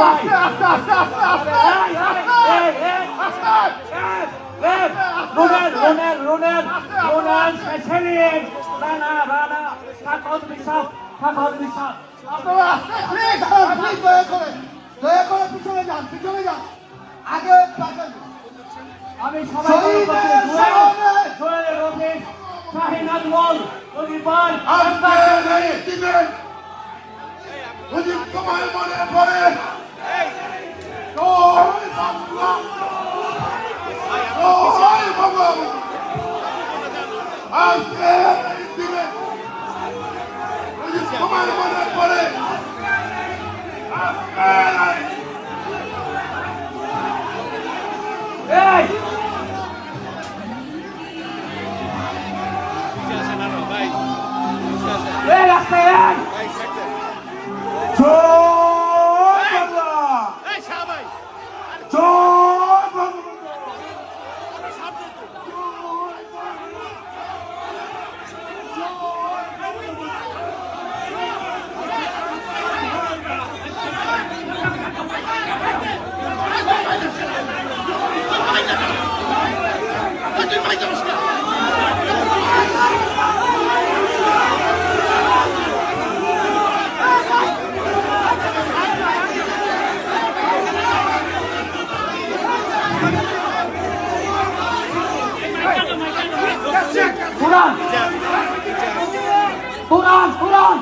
ভাই আস্তে আস্তে আস্তে আস্তে এই, এই, এই, এই, আস্তে এই, রোনেল, রোনেল, রোনেল, রোনেল, শেষেলিন। না, না, না, না, থাক হল বিশ্বাস, থাক হল বিশ্বাস। আপনারা আস্তে প্লিজ প্লিজ দয়া করে দয়া করে পিছনে যান পিছনে যান আগে আমি সবাই। জুয়েল রফিক, শাহিন আজমল, দাঁড়িয়ে তোমার মনে পড়ে দিবেন মুজিব তোমার মনে পড়ে আস্তে দাঁড়িয়ে এই, এই, আস্তে, এই। পুরান পুরান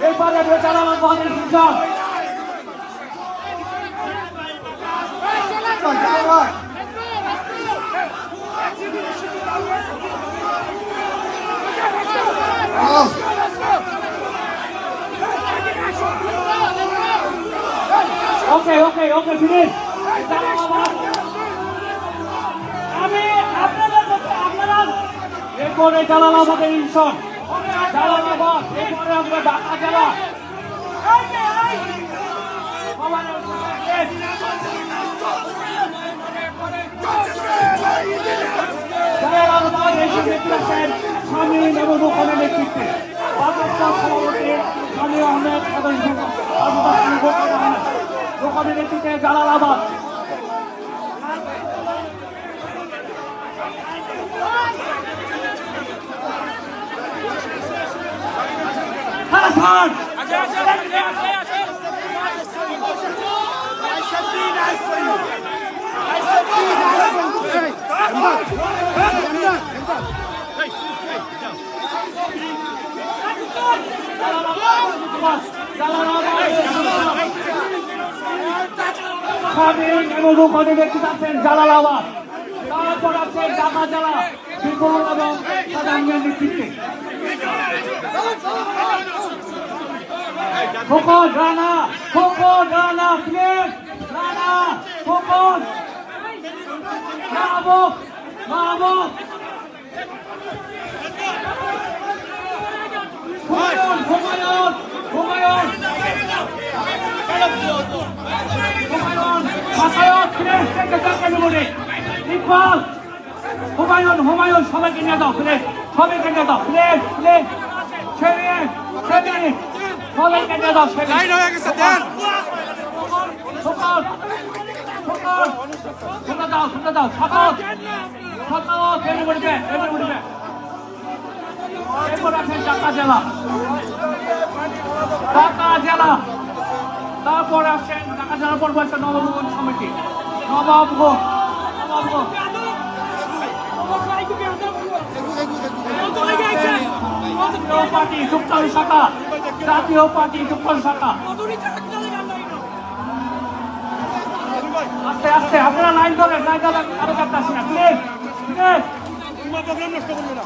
এরপরে বেচারাম আমাদের ভীষণ ওকে ওকে ওকে, ফিনিশ। আমি আপনাদের আপনারা এরপরে জালালাবাদের ইনশন জালালাবাদ এরপরে আমরা ঢাকা জেলা। স্বামী নবরূপ খানের নেতৃত্বে। পাকিস্তান সভাপতি স্বামী জালালাবাদ। এবং রূপণী ব্যক্তি আছেন জালালাবাদ তারপর আছেন ঢাকা জেলা বিপুল এবং সাধারণের নেতৃত্বে খোকন রানা খোকন রানা প্লেট রানা খোকন মাহবুব মাহবুব হুমায়ুন হুমায়ুন হুমায়ুন হুমায়ুন মাসায়ত প্লেট থেকে যাকে নেবনে ইকবাল হুমায়ুন হুমায়ুন সবাইকে নিয়ে দাও প্লেট সবাইকে নিয়ে দাও প্লেট প্লেট ছেড়ে ছেড়ে। দাও হয়ে গেছে দেন শুনে দাও শুনে দাও এমনি এমনি এরপর ঢাকা জেলা ঢাকা জেলা তারপর আসেন ঢাকা জেলার পর বসে নবাবগঞ্জ সমিতি নবাবগঞ্জ নবাবগঞ্জ পার্টি শাখা জাতীয় পার্টি যুক্তরাষ্ট্র শাখা আস্তে আস্তে, আপনারা লাইন ধরেন লাইন ধরেন, আরও কাটতে আসি প্লিজ প্লিজ। নষ্ট করবে না